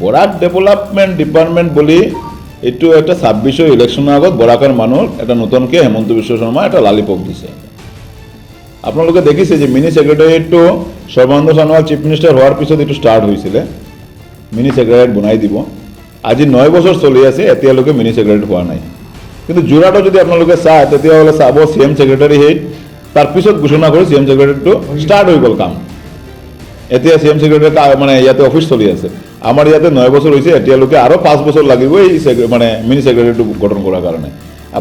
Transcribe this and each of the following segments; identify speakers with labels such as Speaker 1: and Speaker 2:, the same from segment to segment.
Speaker 1: Barak development department বুলি এইটো এটা ছাব্বিছৰ ইলেকশ্যনৰ আগত বৰাকৰ মানুহ, এটা নতুনকৈ হেমন্ত বিশ্ব শৰ্মা, এটা লালিপক দিছে। আপোনালোকে দেখিছে যে মিনি ছেক্ৰেটাৰিয়েটটো সৰ্বানন্দ সোণোৱাল চিফ মিনিষ্টাৰ হোৱাৰ পিছত এইটো ষ্টাৰ্ট হৈছিলে। মিনি ছেক্ৰেটাৰিয়েট বনাই দিব। আজি নয় বছৰ চলি আছে, এতিয়ালৈকে মিনি ছেক্ৰেটাৰিয়েট হোৱা নাই। কিন্তু যোৰহাটত যদি আপোনালোকে চায়, তেতিয়াহ'লে চাব চি এম ছেক্ৰেটাৰী হেড তাৰপিছত ঘোষণা কৰি চি এম ছেক্ৰেটাৰীটো ষ্টাৰ্ট হৈ গ'ল কাম। এতিয়া চি এম ছেক্ৰেটাৰী মানে ইয়াতে অফিচ চলি আছে। আমাৰ ইয়াতে নয় বছৰ হৈছে, এতিয়ালৈকে আৰু পাঁচ বছৰ লাগিব এই মানে মিনি ছেক্ৰেটাৰীটো গঠন কৰাৰ কাৰণে।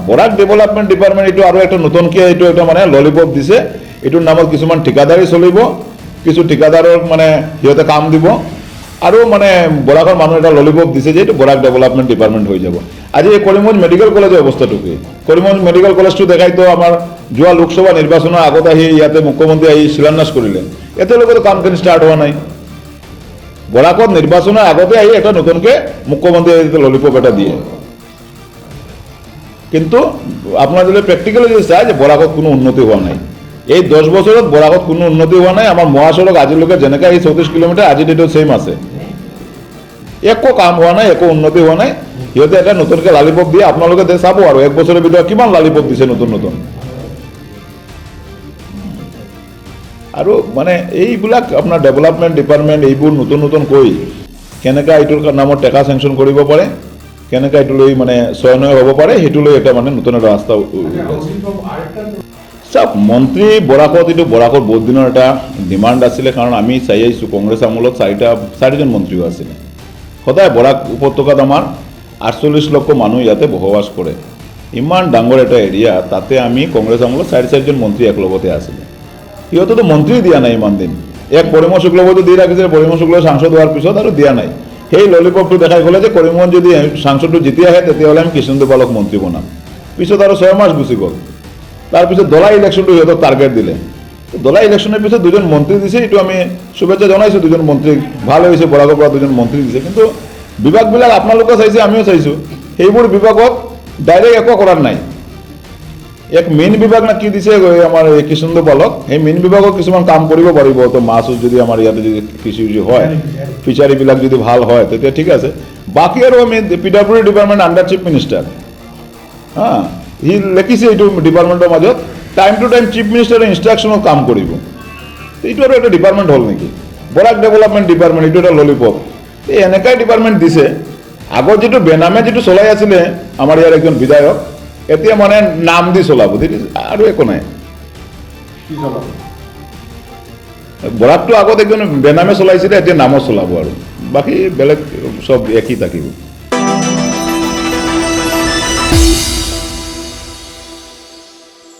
Speaker 1: বৰাক ডেভেলপমেণ্ট ডিপাৰ্টমেণ্ট এইটো আৰু এটা নতুনকৈ এইটো এটা মানে ললিপপ দিছে, এইটোৰ নামত কিছুমান ঠিকাদাৰী চলিব, কিছু ঠিকাদাৰৰ মানে সিহঁতে কাম দিব। আৰু মানে বৰাকৰ মানুহ এটা ললিপপ দিছে যে এইটো বৰাক ডেভেলপমেণ্ট ডিপাৰ্টমেণ্ট হৈ যাব। আজি এই কৰিমগঞ্জ মেডিকেল কলেজৰ অৱস্থাটো কি? কৰিমগঞ্জ মেডিকেল কলেজটো দেখাইতো আমাৰ যোৱা লোকসভা নিৰ্বাচনৰ আগত আহি ইয়াতে মুখ্যমন্ত্ৰী আহি শিলান্যাস কৰিলে। এতিয়ালৈকেতো কামখিনি ষ্টাৰ্ট হোৱা নাই। বৰাকত নিৰ্বাচনৰ আগতে আহি এটা নতুনকে মুখ্যমন্ত্ৰী ললিপপ এটা দিয়ে। কিন্তু আপোনাৰ যদি প্ৰেক্টিকেলি যদি চায় যে বৰাকত কোনো উন্নতি হোৱা নাই, এই দহ বছৰত বৰাকত কোনো উন্নতি হোৱা নাই, আমাৰ মহাসড়ক আজিলৈকে যেনেকৈ এই চৌত্ৰিছ কিলোমিটাৰ আজি ডেটত ছেইম আছে। একো কাম হোৱা নাই, একো উন্নতি হোৱা নাই। সিহঁতে এটা নতুনকৈ লালিপপ দিয়ে। আপোনালোকে চাব আৰু এক বছৰৰ ভিতৰত কিমান লালিপপ দিছে নতুন নতুন। আৰু মানে এইবিলাক আপোনাৰ ডেভেলপমেণ্ট ডিপাৰ্টমেণ্ট এইবোৰ নতুন নতুন কৈ কেনেকৈ এইটোৰ নামত টেকা চেংচন কৰিব পাৰে, কেনেকৈ এইটো মানে চয়নয় হ'ব পাৰে সেইটো লৈ এটা মানে নতুন এটা ৰাস্তা চাওক, মন্ত্ৰী বৰাকত, এইটো বৰাকৰ বহুত দিনৰ এটা ডিমাণ্ড আছিলে, কাৰণ আমি চাই আহিছোঁ, কংগ্ৰেছ আমোলত চাৰিটা, চাৰিজন মন্ত্ৰীও আছিলে। সদায় বৰাক উপত্যকাত আমাৰ আঠচল্লিছ লক্ষ মানুহ ইয়াতে বসবাস কৰে। ইমান ডাঙৰ এটা এৰিয়া তাতে আমি কংগ্ৰেছ আমোলত চাৰি, চাৰিজন মন্ত্ৰী একলগতে আছিলে। সিহঁতেতো মন্ত্ৰী দিয়া নাই ইমান দিন। এক পৰিমল শুক্লবৈদ্য দি ৰাখিছিলে পৰিমল শুক্ল সাংসদ হোৱাৰ পিছত আৰু দিয়া নাই। সেই ললিপপটো দেখাই ক'লে যে কৰিমগঞ্জ যদি সাংসদটো যেতিয়া আহে, তেতিয়াহ'লে আমি কৃষ্ণদেৱ বালক মন্ত্ৰী বনাম। পিছত আৰু ছয় মাহ গুচি গ'ল। তাৰপিছত দলা ইলেকশ্যনটো সিহঁতক টাৰ্গেট দিলে। দলা ইলেকশ্যনৰ পিছত দুজন মন্ত্ৰী দিছে, এইটো আমি শুভেচ্ছা জনাইছোঁ, দুজন মন্ত্ৰীক ভালো হৈছে বৰাগৰ পৰা দুজন মন্ত্ৰী দিছে। কিন্তু বিভাগবিলাক আপোনালোকে চাইছে, আমিও চাইছোঁ। সেইবোৰ বিভাগত ডাইৰেক্ট একো কৰাৰ নাই। এক মেইন বিভাগ না কি দিছে আমাৰ এই কৃষ্ণদেৱ বালক সেই মেইন বিভাগত কিছুমান কাম কৰিব পাৰিব, তো মাছ যদি আমাৰ ইয়াতে যদি কৃষি উষি হয় ফিচাৰীবিলাক যদি ভালো হয়, তেতিয়া ঠিক আছে। বাকী আৰু আমি P W department under chief minister হা, সি লিখিছে এইটো ডিপাৰ্টমেণ্টৰ মাজত টাইম টু টাইম চিফ মিনিষ্টাৰে ইনষ্ট্ৰাকশ্যনত কাম কৰিব। এইটো আৰু এটা ডিপাৰ্টমেণ্ট হ'ল নেকি? বৰাক ডেভেলপমেণ্ট ডিপাৰ্টমেণ্ট এইটো এটা ললিপপ। এই এনেকাই ডিপাৰ্টমেণ্ট দিছে। আগত যিটো বেনামে যিটো চলাই আছিলে, আমাৰ ইয়াৰ একজন বিধায়ক এতিয়া মানে নাম দি চলাব আৰু একো নাই। বৰাকটো আগত একদম বেনামে চলাইছিলে এতিয়া নামত চলাব আৰু। বাকী বেলেগ চব একেই থাকিব।